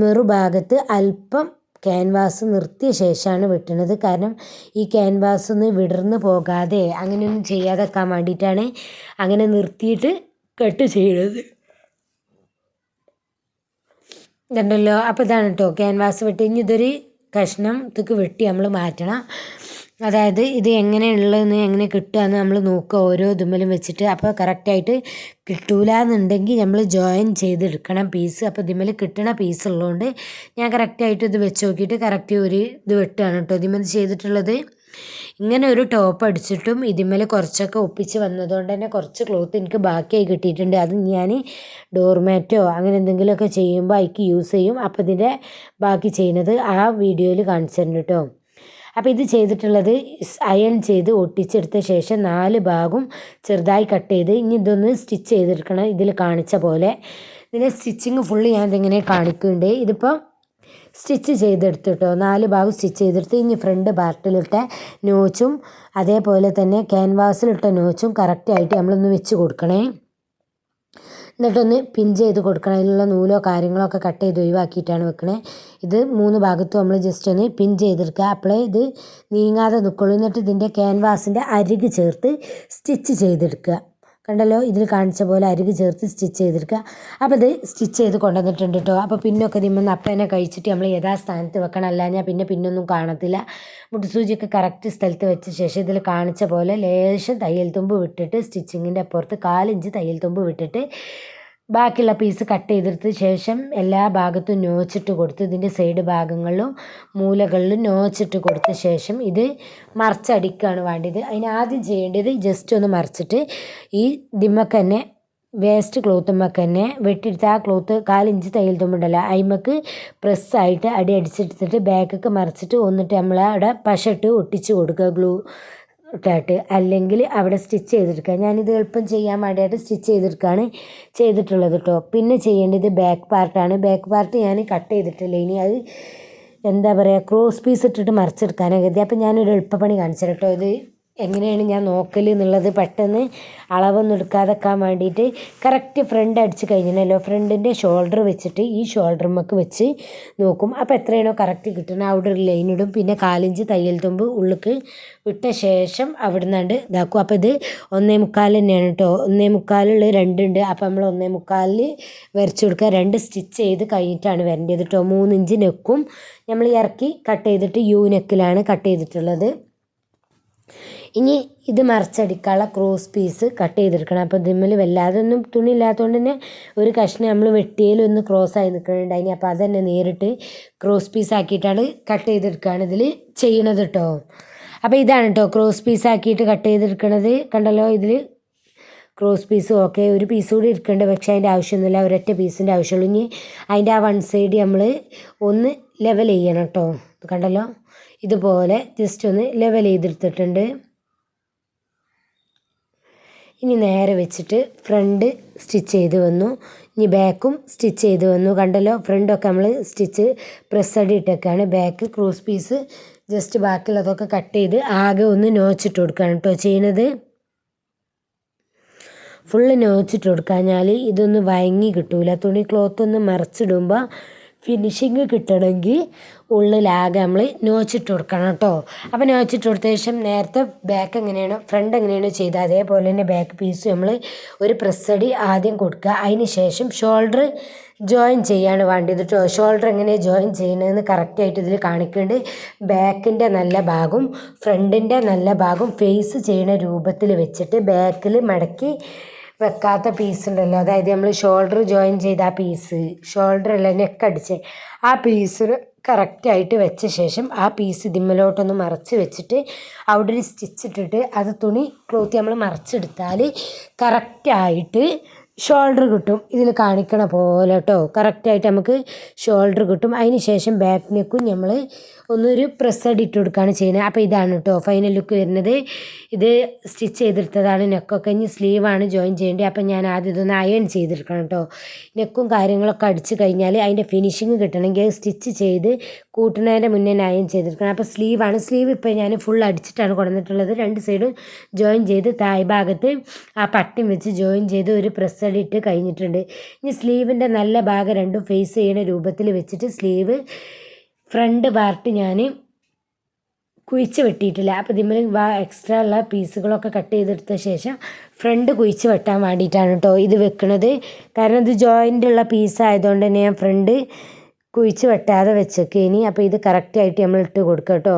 മറുഭാഗത്ത് അല്പം ക്യാൻവാസ് നിർത്തിയ ശേഷമാണ് വെട്ടുന്നത്. കാരണം ഈ ക്യാൻവാസ് ഒന്ന് വിടർന്ന് പോകാതെ അങ്ങനെയൊന്നും ചെയ്യാതെ വെക്കാൻ വേണ്ടിയിട്ടാണ് അങ്ങനെ നിർത്തിയിട്ട് കട്ട് ചെയ്യുന്നത് ഇതുണ്ടല്ലോ അപ്പോൾ ഇതാണ് കേട്ടോ ക്യാൻവാസ് വെട്ടി. ഇനി ഇതൊരു കഷ്ണം ഇതൊക്കെ വെട്ടി നമ്മൾ മാറ്റണം. അതായത് ഇത് എങ്ങനെയുള്ളതെന്ന് എങ്ങനെ കിട്ടുകയെന്ന് നമ്മൾ നോക്കുക ഓരോ ഇതുമ്മലും വെച്ചിട്ട്. അപ്പോൾ കറക്റ്റായിട്ട് കിട്ടൂല എന്നുണ്ടെങ്കിൽ നമ്മൾ ജോയിൻ ചെയ്തെടുക്കണം പീസ്. അപ്പോൾ ഇതിമ്മൽ കിട്ടണ പീസ് ഉള്ളതുകൊണ്ട് ഞാൻ കറക്റ്റായിട്ട് ഇത് വെച്ച് നോക്കിയിട്ട് കറക്റ്റ് ഒരു ഇത് വെട്ടുകയാണ് കേട്ടോ. ഇതിമ്മൽ ചെയ്തിട്ടുള്ളത് ഇങ്ങനെ ഒരു ടോപ്പ് അടിച്ചിട്ടും ഇതിന്മേൽ കുറച്ചൊക്കെ ഒപ്പിച്ച് വന്നതുകൊണ്ട് തന്നെ കുറച്ച് ക്ലോത്ത് എനിക്ക് ബാക്കിയായി കിട്ടിയിട്ടുണ്ട്. അത് ഞാൻ ഡോർമാറ്റോ അങ്ങനെ എന്തെങ്കിലുമൊക്കെ ചെയ്യുമ്പോൾ അതിക്ക് യൂസ് ചെയ്യും. അപ്പോൾ ഇതിന്റെ ബാക്കി ചെയ്യുന്നത് ആ വീഡിയോയിൽ കാണിച്ചിട്ടുണ്ട് കേട്ടോ. അപ്പോൾ ഇത് ചെയ്തിട്ടുള്ളത് അയൺ ചെയ്ത് ഒട്ടിച്ചെടുത്ത ശേഷം നാല് ഭാഗവും ചെറുതായി കട്ട് ചെയ്ത് ഇനി ഇതൊന്ന് സ്റ്റിച്ച് ചെയ്തെടുക്കണം ഇതിൽ കാണിച്ച പോലെ. ഇതിനെ സ്റ്റിച്ചിങ് ഫുള്ള് ഞാൻ ഇതിങ്ങനെ കാണിക്കുന്നുണ്ട്. ഇതിപ്പോൾ സ്റ്റിച്ച് ചെയ്തെടുത്തിട്ടോ നാല് ഭാഗം സ്റ്റിച്ച് ചെയ്തെടുത്ത് ഇനി ഫ്രണ്ട് പാർട്ടിലിട്ട നോച്ചും അതേപോലെ തന്നെ ക്യാൻവാസിലിട്ട നോച്ചും കറക്റ്റായിട്ട് നമ്മളൊന്ന് വെച്ച് കൊടുക്കണേ. എന്നിട്ടൊന്ന് പിൻ ചെയ്ത് കൊടുക്കണം. അതിലുള്ള നൂലോ കാര്യങ്ങളോ ഒക്കെ കട്ട് ചെയ്ത് ഒഴിവാക്കിയിട്ടാണ് വെക്കണേ. ഇത് മൂന്ന് ഭാഗത്തും നമ്മൾ ജസ്റ്റ് ഒന്ന് പിൻ ചെയ്തെടുക്കുക. അപ്പോൾ ഇത് നീങ്ങാതെ നിൽക്കുള്ളൂ എന്നിട്ട് ഇതിന്റെ ക്യാൻവാസിന്റെ അരിക് ചേർത്ത് സ്റ്റിച്ച് ചെയ്തെടുക്കുക. കണ്ടല്ലോ? ഇതിൽ കാണിച്ച പോലെ അരിക് ചേർത്ത് സ്റ്റിച്ച് ചെയ്തെടുക്കുക അപ്പോൾ ഇത് സ്റ്റിച്ച് ചെയ്ത് കൊണ്ടുവന്നിട്ടുണ്ട് കേട്ടോ അപ്പോൾ പിന്നൊക്കെ തിമ്മുന്ന അപ്പനെ കഴിച്ചിട്ട് നമ്മൾ യഥാസ്ഥാനത്ത് വെക്കണം. അല്ലാഞ്ഞാൽ പിന്നെ പിന്നൊന്നും കാണത്തില്ല. മുട്ടുസൂചിയൊക്കെ കറക്റ്റ് സ്ഥലത്ത് വെച്ച ശേഷം ഇതിൽ കാണിച്ച പോലെ ലേശം തയ്യൽ തുമ്പ് വിട്ടിട്ട് സ്റ്റിച്ചിങ്ങിന്റെ അപ്പുറത്ത് കാലിഞ്ച് തയ്യൽ തുമ്പ് വിട്ടിട്ട് ബാക്കിയുള്ള പീസ് കട്ട് ചെയ്തെടുത്ത ശേഷം എല്ലാ ഭാഗത്തും നോച്ചിട്ട് കൊടുത്ത് ഇതിന്റെ സൈഡ് ഭാഗങ്ങളിലും മൂലകളിലും നോച്ചിട്ട് കൊടുത്ത ശേഷം ഇത് മറിച്ചടിക്കുകയാണ് വേണ്ടത്. അതിന് ആദ്യം ചെയ്യേണ്ടത് ജസ്റ്റ് ഒന്ന് മറിച്ചിട്ട് ഈ ദിമ്മക്ക് തന്നെ വേസ്റ്റ് ക്ലോത്തുമ്മക്ക് തന്നെ വെട്ടിയെടുത്ത് ആ ക്ലോത്ത് കാലിഞ്ച് തയ്യൽ തുമ്പുണ്ടല്ലോ അയിമക്ക് പ്രസ്സായിട്ട് അടി അടിച്ചെടുത്തിട്ട് ബാക്കൊക്കെ മറിച്ചിട്ട് ഒന്നിട്ട് നമ്മൾ അവിടെ പശ ഇട്ട് ഒട്ടിച്ച് കൊടുക്കുക ഗ്ലൂ ഇട്ടിട്ട് അല്ലെങ്കിൽ അവിടെ സ്റ്റിച്ച് ചെയ്തെടുക്കുക ഞാനിത് എളുപ്പം ചെയ്യാൻ വേണ്ടിയിട്ട് സ്റ്റിച്ച് ചെയ്തെടുക്കുകയാണ് ചെയ്തിട്ടുള്ളത് കേട്ടോ പിന്നെ ചെയ്യേണ്ടത് ബാക്ക് പാർട്ടാണ്. ബാക്ക് പാർട്ട് ഞാൻ കട്ട് ചെയ്തിട്ടില്ല. ഇനി അത് എന്താ പറയുക ക്രോസ് പീസ് ഇട്ടിട്ട് മറിച്ചെടുക്കാനാണ് കരുതി അപ്പം ഞാനൊരു എളുപ്പപ്പണി കാണിച്ചു കേട്ടോ ഇത്. എങ്ങനെയാണ് ഞാൻ നോക്കൽ എന്നുള്ളത് പെട്ടെന്ന് അളവൊന്നും എടുക്കാതെക്കാൻ വേണ്ടിയിട്ട് കറക്റ്റ് ഫ്രണ്ട് അടിച്ച് കഴിഞ്ഞല്ലോ ഫ്രണ്ടിന്റെ ഷോൾഡർ വെച്ചിട്ട് ഈ ഷോൾഡറുമ്മക്ക് വെച്ച് നോക്കും. അപ്പോൾ എത്രയാണോ കറക്റ്റ് കിട്ടണം. അവിടെ ഒരു ലൈൻ ഇടും. പിന്നെ കാലിഞ്ച് തയ്യൽ തുമ്പ് ഉള്ളിക്ക് വിട്ട ശേഷം അവിടെ നിന്നാണ്ട് ഇതാക്കും. അപ്പോൾ ഇത് ഒന്നേ മുക്കാൽ തന്നെയാണ് കേട്ടോ ഒന്നേ മുക്കാലുള്ള രണ്ടുണ്ട്. അപ്പോൾ നമ്മൾ ഒന്നേ മുക്കാലിൽ വരച്ചു കൊടുക്കുക. രണ്ട് സ്റ്റിച്ച് ചെയ്ത് കഴിഞ്ഞിട്ടാണ് വരേണ്ടത് കേട്ടോ മൂന്നിഞ്ച് നെക്കും നമ്മൾ ഇറക്കി കട്ട് ചെയ്തിട്ട് യു നെക്കിലാണ് കട്ട് ചെയ്തിട്ടുള്ളത്. ഇനി ഇത് മറിച്ചടിക്കാനുള്ള ക്രോസ് പീസ് കട്ട് ചെയ്തെടുക്കണം. അപ്പോൾ ഇതിമ്മൽ വല്ലാതെ ഒന്നും തുണി ഇല്ലാത്തതുകൊണ്ട് തന്നെ ഒരു കഷ്ണം നമ്മൾ വെട്ടിയാലും ഒന്ന് ക്രോസ് ആയി നിൽക്കുന്നുണ്ട് അതിന് അപ്പോൾ അതന്നെ തന്നെ നേരിട്ട് ക്രോസ് പീസ് ആക്കിയിട്ടാണ് കട്ട് ചെയ്തെടുക്കുകയാണ് ഇതിൽ ചെയ്യണത് കേട്ടോ അപ്പോൾ ഇതാണ് കേട്ടോ ക്രോസ് പീസ് ആക്കിയിട്ട് കട്ട് ചെയ്തെടുക്കണത്. കണ്ടല്ലോ ഇതിൽ ക്രോസ് പീസ് ഓക്കെ ഒരു പീസ് കൂടി എടുക്കേണ്ട പക്ഷേ അതിന്റെ ആവശ്യമൊന്നുമില്ല. ഒരൊറ്റ പീസിന്റെ ആവശ്യമുള്ളൂ. ഇനി അതിന്റെ ആ വൺ സൈഡ് നമ്മൾ ഒന്ന് ലെവൽ ചെയ്യണം കേട്ടോ കണ്ടല്ലോ? ഇതുപോലെ ജസ്റ്റ് ഒന്ന് ലെവൽ ചെയ്തെടുത്തിട്ടുണ്ട്. ഇനി നേരെ വെച്ചിട്ട് ഫ്രണ്ട് സ്റ്റിച്ച് ചെയ്ത് വന്നു. ഇനി ബാക്കും സ്റ്റിച്ച് ചെയ്ത് വന്നു. കണ്ടല്ലോ ഫ്രണ്ടൊക്കെ നമ്മൾ സ്റ്റിച്ച് പ്രസ് അടി ഇട്ടൊക്കെയാണ്. ബാക്ക് ക്രോസ് പീസ് ജസ്റ്റ് ബാക്കിയുള്ളതൊക്കെ കട്ട് ചെയ്ത് ആകെ ഒന്ന് നോച്ചിട്ട് കൊടുക്കുകയാണ് കേട്ടോ ചെയ്യുന്നത്. ഫുള്ള് നോച്ചിട്ട് കൊടുക്കാഞ്ഞാൽ ഇതൊന്ന് വഴങ്ങി കിട്ടൂല. തുണി ക്ലോത്ത് ഒന്ന് മറിച്ചിടുമ്പോൾ ഫിനിഷിങ് കിട്ടണമെങ്കിൽ ഉള്ളിലാകെ നമ്മൾ നോച്ചിട്ട് കൊടുക്കണം കേട്ടോ. അപ്പോൾ നോച്ചിട്ട് കൊടുത്ത ശേഷം നേരത്തെ ബാക്ക് എങ്ങനെയാണ് ഫ്രണ്ട് എങ്ങനെയാണ് ചെയ്തത് അതേപോലെ തന്നെ ബാക്ക് പീസ് നമ്മൾ ഒരു പ്രസ്സടി ആദ്യം കൊടുക്കുക. അതിന് ശേഷം ഷോൾഡർ ജോയിൻ ചെയ്യാണ് വേണ്ടത് കേട്ടോ. ഷോൾഡർ എങ്ങനെ ജോയിൻ ചെയ്യണമെന്ന് കറക്റ്റായിട്ട് ഇതിൽ കാണിക്കുന്നുണ്ട്. ബാക്കിന്റെ നല്ല ഭാഗം ഫ്രണ്ടിന്റെ നല്ല ഭാഗം ഫേസ് ചെയ്യുന്ന രൂപത്തിൽ വെച്ചിട്ട് ബാക്കിൽ മടക്കി വെക്കാത്ത പീസ് ഉണ്ടല്ലോ. അതായത് നമ്മൾ ഷോൾഡർ ജോയിൻ ചെയ്ത ആ പീസ് ഷോൾഡർ അല്ല നെക്ക് അടിച്ച് ആ പീസ് കറക്റ്റായിട്ട് വെച്ച ശേഷം ആ പീസ് ഇതിമ്മലോട്ടൊന്ന് മറച്ച് വെച്ചിട്ട് അവിടെ ഒരു സ്റ്റിച്ച് ഇട്ടിട്ട് അത് തുണി ക്ലോത്ത് നമ്മൾ മറച്ചെടുത്താൽ കറക്റ്റായിട്ട് ഷോൾഡർ കിട്ടും. ഇതിൽ കാണിക്കണ പോലെ കേട്ടോ കറക്റ്റായിട്ട് നമുക്ക് ഷോൾഡർ കിട്ടും. അതിന് ശേഷം ബാക്ക് നെക്കും നമ്മൾ ഒന്നൊരു പ്രസ് ഇട്ട് കൊടുക്കുകയാണ് ചെയ്യുന്നത്. അപ്പോൾ ഇതാണ് കേട്ടോ ഫൈനൽ ലുക്ക് വരുന്നത്. ഇത് സ്റ്റിച്ച് ചെയ്തെടുത്തതാണ് നെക്കൊക്കെ ഇനി സ്ലീവാണ് ജോയിൻ ചെയ്യേണ്ടത്. അപ്പം ഞാൻ ആദ്യം ഇതൊന്ന് അയൺ ചെയ്തെടുക്കണം കേട്ടോ. നെക്കും കാര്യങ്ങളൊക്കെ അടിച്ച് കഴിഞ്ഞാൽ അതിന്റെ ഫിനിഷിങ് കിട്ടണമെങ്കിൽ സ്റ്റിച്ച് ചെയ്ത് കൂട്ടുന്നതിന്റെ മുന്നേ അയൺ ചെയ്തെടുക്കണം. അപ്പോൾ സ്ലീവാണ് സ്ലീവ് ഇപ്പോൾ ഞാൻ ഫുൾ അടിച്ചിട്ടാണ് കൊടുത്തിട്ടുള്ളത് രണ്ട് സൈഡും ജോയിൻ ചെയ്ത് തായ് ഭാഗത്ത് ആ പട്ടിം വെച്ച് ജോയിൻ ചെയ്ത് ഒരു പ്രസ് ഇട്ട് കഴിഞ്ഞിട്ടുണ്ട്. ഇനി സ്ലീവിന്റെ നല്ല ഭാഗം രണ്ടും ഫേസ് ചെയ്യുന്ന രൂപത്തിൽ വെച്ചിട്ട് സ്ലീവ് ഫ്രണ്ട് പാർട്ട് ഞാൻ കുഴിച്ച് വെട്ടിയിട്ടില്ല. അപ്പോൾ ഇതിമ്മൽ എക്സ്ട്രാ ഉള്ള പീസുകളൊക്കെ കട്ട് ചെയ്തെടുത്ത ശേഷം ഫ്രണ്ട് കുഴിച്ച് വെട്ടാൻ വേണ്ടിയിട്ടാണ് കേട്ടോ ഇത് വെക്കുന്നത് കാരണം ഇത് ജോയിന്റ് ഉള്ള പീസ് ആയതുകൊണ്ട് തന്നെ ഞാൻ ഫ്രണ്ട് കുഴിച്ച് വെട്ടാതെ വെച്ചേക്ക് ഇനി. അപ്പോൾ ഇത് കറക്റ്റായിട്ട് നമ്മൾ ഇട്ട് കൊടുക്കുക കേട്ടോ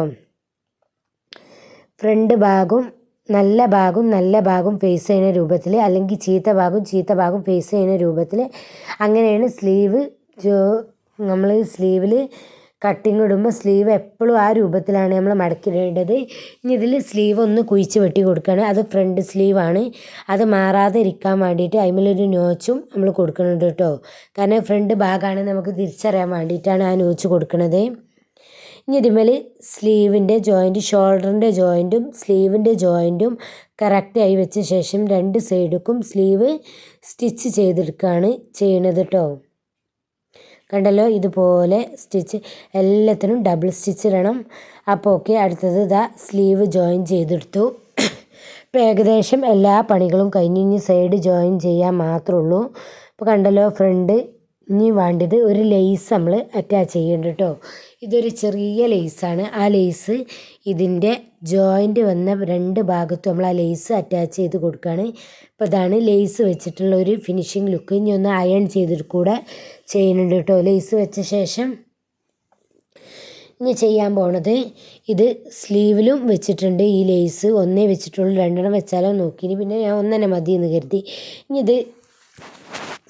ഫ്രണ്ട് ഭാഗവും നല്ല ഭാഗം നല്ല ഭാഗം ഫേസ് ചെയ്യുന്ന രൂപത്തിൽ അല്ലെങ്കിൽ ചീത്ത ഭാഗം ചീത്ത ഭാഗം ഫേസ് ചെയ്യുന്ന രൂപത്തിൽ അങ്ങനെയാണ് സ്ലീവ് നമ്മൾ സ്ലീവിൽ കട്ടിങ് ഇടുമ്പോൾ സ്ലീവ് എപ്പോഴും ആ രൂപത്തിലാണ് നമ്മൾ മടക്കിടേണ്ടത്. ഇനി ഇതിൽ സ്ലീവ് ഒന്ന് കുഴിച്ച് വെട്ടി കൊടുക്കുകയാണ് അത് ഫ്രണ്ട് സ്ലീവാണ് അത് മാറാതെ ഇരിക്കാൻ വേണ്ടിയിട്ട് അതിമേലൊരു നോച്ചും നമ്മൾ കൊടുക്കുന്നുണ്ട് കേട്ടോ. കാരണം ഫ്രണ്ട് ഭാഗമാണ് നമുക്ക് തിരിച്ചറിയാൻ വേണ്ടിയിട്ടാണ് ആ നോച്ച് കൊടുക്കുന്നത് ഇനി ഇതുമേൽ സ്ലീവിന്റെ ജോയിന്റ് ഷോൾഡറിന്റെ ജോയിന്റും സ്ലീവിന്റെ ജോയിന്റും കറക്റ്റായി വെച്ച ശേഷം രണ്ട് സൈഡുക്കും സ്ലീവ് സ്റ്റിച്ച് ചെയ്തെടുക്കുകയാണ് ചെയ്യണത് കേട്ടോ. കണ്ടല്ലോ? ഇതുപോലെ സ്റ്റിച്ച് എല്ലാത്തിനും ഡബിൾ സ്റ്റിച്ച് ഇടണം. അപ്പോൾ ഓക്കെ അടുത്തത് ഇതാ സ്ലീവ് ജോയിൻ ചെയ്തെടുത്തു. ഇപ്പോൾ ഏകദേശം എല്ലാ പണികളും കഴിഞ്ഞ് ഇനി സൈഡ് ജോയിൻ ചെയ്യാൻ മാത്രമേ ഉള്ളൂ. ഇപ്പോൾ കണ്ടല്ലോ ഫ്രണ്ട് ഇനി വേണ്ടത് ഒരു ലേസ് നമ്മൾ അറ്റാച്ച് ചെയ്യേണ്ട കേട്ടോ ഇതൊരു ചെറിയ ലേസാണ് ആ ലേസ് ഇതിന്റെ ജോയിന്റ് വന്ന രണ്ട് ഭാഗത്തും നമ്മൾ ആ ലേസ് അറ്റാച്ച് ചെയ്ത് കൊടുക്കുകയാണ് അപ്പോൾ ഇതാണ് ലേസ് വെച്ചിട്ടുള്ള ഒരു ഫിനിഷിങ് ലുക്ക് ഇനി ഒന്ന് അയൺ ചെയ്തിട്ട് കൂടെ ചെയ്യുന്നുണ്ട് കേട്ടോ ലേസ് വെച്ച ശേഷം ഇനി ചെയ്യാൻ പോണത് ഇത് സ്ലീവിലും വെച്ചിട്ടുണ്ട് ഈ ലേസ് ഒന്നേ വെച്ചിട്ടുള്ളൂ. രണ്ടെണ്ണം വെച്ചാലോ നോക്കി. പിന്നെ ഞാൻ ഒന്നെ മതി എന്ന് കരുതി. ഇനി ഇത്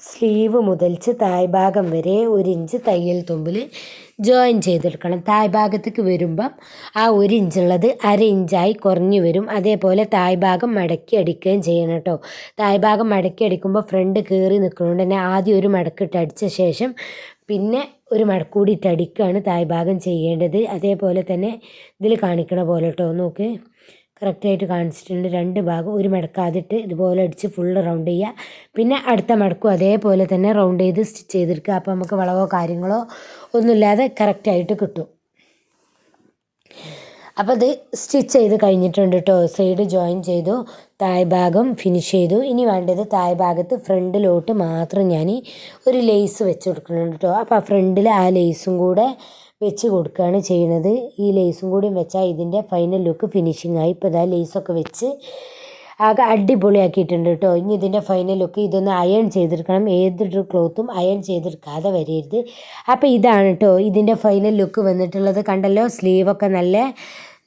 സ്ലീവ് മുതൽച്ച് തായ്ഭാഗം വരെ ഒരു ഇഞ്ച് തയ്യൽ തുമ്പിൽ ജോയിൻ ചെയ്തെടുക്കണം. തായ്ഭാഗത്തേക്ക് വരുമ്പം ആ ഒരു ഇഞ്ചുള്ളത് അര ഇഞ്ചായി കുറഞ്ഞു വരും. അതേപോലെ തായ്ഭാഗം മടക്കി അടിക്കുകയും ചെയ്യണം കേട്ടോ തായ്ഭാഗം മടക്കി അടിക്കുമ്പോൾ ഫ്രണ്ട് കയറി നിൽക്കുന്നതുകൊണ്ട് തന്നെ ആദ്യം ഒരു മടക്കിട്ട് അടിച്ച ശേഷം പിന്നെ ഒരു മടക്കൂടി ഇട്ട് അടിക്കുകയാണ് തായ്ഭാഗം ചെയ്യേണ്ടത്. അതേപോലെ തന്നെ ഇതിൽ കാണിക്കണ പോലെ കേട്ടോ നോക്ക്. കറക്റ്റായിട്ട് കാണിച്ചിട്ടുണ്ട്. രണ്ട് ഭാഗം ഒരു മടക്കാതിട്ട് ഇതുപോലെ അടിച്ച് ഫുള്ള് റൗണ്ട് ചെയ്യുക പിന്നെ അടുത്ത മടക്കും അതേപോലെ തന്നെ റൗണ്ട് ചെയ്ത് സ്റ്റിച്ച് ചെയ്തെടുക്കുക അപ്പോൾ നമുക്ക് വളവോ കാര്യങ്ങളോ ഒന്നുമില്ലാതെ കറക്റ്റായിട്ട് കിട്ടും. അപ്പോൾ അത് സ്റ്റിച്ച് ചെയ്ത് കഴിഞ്ഞിട്ടുണ്ട് കേട്ടോ സൈഡ് ജോയിൻ ചെയ്തു. തായ് ഭാഗം ഫിനിഷ് ചെയ്തു. ഇനി വേണ്ടത് തായ് ഭാഗത്ത് ഫ്രണ്ടിലോട്ട് മാത്രം ഞാൻ ഒരു ലേസ് വെച്ച് കൊടുക്കുന്നുണ്ട് കേട്ടോ അപ്പോൾ ആ ഫ്രണ്ടിൽ ആ ലേസും കൂടെ വെച്ച് കൊടുക്കുകയാണ് ചെയ്യുന്നത് ഈ ലേസും കൂടി വെച്ചാൽ ഇതിന്റെ ഫൈനൽ ലുക്ക് ഫിനിഷിംഗ് ആയി. ഇപ്പോൾ ഇതാ ലേസൊക്കെ വെച്ച് ആകെ അടിപൊളിയാക്കിയിട്ടുണ്ട് കേട്ടോ ഇനി ഇതിന്റെ ഫൈനൽ ലുക്ക് ഇതൊന്ന് അയൺ ചെയ്തെടുക്കണം. ഏതൊരു ക്ലോത്തും അയൺ ചെയ്തെടുക്കാതെ വരരുത്. അപ്പോൾ ഇതാണ് കേട്ടോ ഇതിന്റെ ഫൈനൽ ലുക്ക് വന്നിട്ടുള്ളത്. കണ്ടല്ലോ? സ്ലീവൊക്കെ നല്ല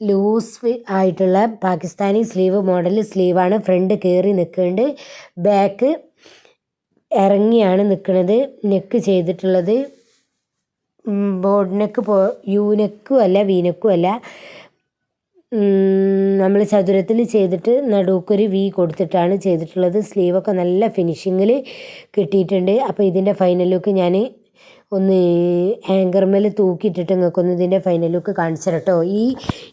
ലൂസ് ആയിട്ടുള്ള പാകിസ്ഥാനി സ്ലീവ് മോഡൽ സ്ലീവാണ് ഫ്രണ്ട് കയറി നിൽക്കുന്നുണ്ട് ബാക്ക് ഇറങ്ങിയാണ് നിൽക്കുന്നത് നെക്ക് ചെയ്തിട്ടുള്ളത്. നെക്ക് പോ യു നെക്കും അല്ല വീനക്കും നെക്കും അല്ല നമ്മൾ ചതുരത്തിൽ ചെയ്തിട്ട് നടുക്കൊരു വി കൊടുത്തിട്ടാണ് ചെയ്തിട്ടുള്ളത്. സ്ലീവൊക്കെ നല്ല ഫിനിഷിങ്ങിൽ കിട്ടിയിട്ടുണ്ട്. അപ്പോൾ ഇതിന്റെ ഫൈനൽ ലുക്ക് ഞാൻ ഒന്ന് ഹാങ്കർമേൽ തൂക്കിയിട്ടിട്ട് നിങ്ങൾക്കൊന്ന് ഇതിന്റെ ഫൈനൽ ലുക്ക് കാണിച്ചു ഈ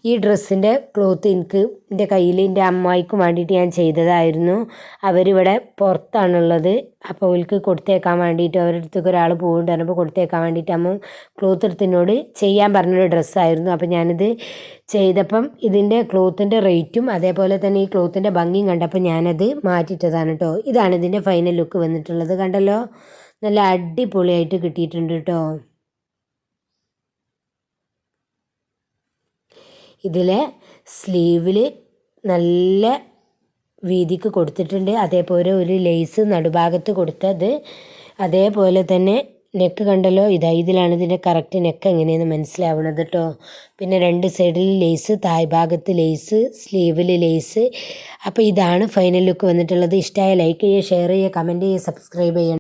ഈ ഡ്രസ്സിന്റെ ക്ലോത്ത് എനിക്ക് എന്റെ കയ്യിൽ എന്റെ അമ്മായിക്കും വേണ്ടിയിട്ട് ഞാൻ ചെയ്തതായിരുന്നു. അവരിവിടെ പുറത്താണുള്ളത്. അപ്പോൾ അവർക്ക് കൊടുത്തേക്കാൻ വേണ്ടിയിട്ട് അവരുടെ അടുത്തേക്ക് ഒരാൾ പോകുന്നുണ്ട് പറഞ്ഞപ്പോൾ കൊടുത്തേക്കാൻ വേണ്ടിയിട്ട് അമ്മ ക്ലോത്ത് എടുത്തിനോട് ചെയ്യാൻ പറഞ്ഞൊരു ഡ്രസ്സായിരുന്നു അപ്പോൾ ഞാനിത് ചെയ്തപ്പം ഇതിന്റെ ക്ലോത്തിന്റെ റേറ്റും അതേപോലെ തന്നെ ഈ ക്ലോത്തിന്റെ ഭംഗിയും കണ്ടപ്പോൾ ഞാനത് മാറ്റിയിട്ടതാണ് കേട്ടോ. ഇതാണ് ഇതിന്റെ ഫൈനൽ ലുക്ക് വന്നിട്ടുള്ളത്. കണ്ടല്ലോ? നല്ല അടിപൊളിയായിട്ട് കിട്ടിയിട്ടുണ്ട് കേട്ടോ. ഇതിലെ സ്ലീവിൽ നല്ല വീതിക്ക് കൊടുത്തിട്ടുണ്ട്. അതേപോലെ ഒരു ലേസ് നടുഭാഗത്ത് കൊടുത്തത്. അതേപോലെ തന്നെ നെക്ക് കണ്ടല്ലോ? ഇതാ ഇതിലാണ് ഇതിന്റെ കറക്റ്റ് നെക്ക് എങ്ങനെയെന്ന് മനസ്സിലാവണത് കേട്ടോ. പിന്നെ രണ്ട് സൈഡിൽ ലേസ് തായ് ഭാഗത്ത് ലേസ് സ്ലീവിൽ ലേസ്. അപ്പോൾ ഇതാണ് ഫൈനൽ ലുക്ക് വന്നിട്ടുള്ളത്. ഇഷ്ടമായ ലൈക്ക് ചെയ്യുക ഷെയർ ചെയ്യുക കമന്റ് ചെയ്യുക സബ്സ്ക്രൈബ് ചെയ്യണം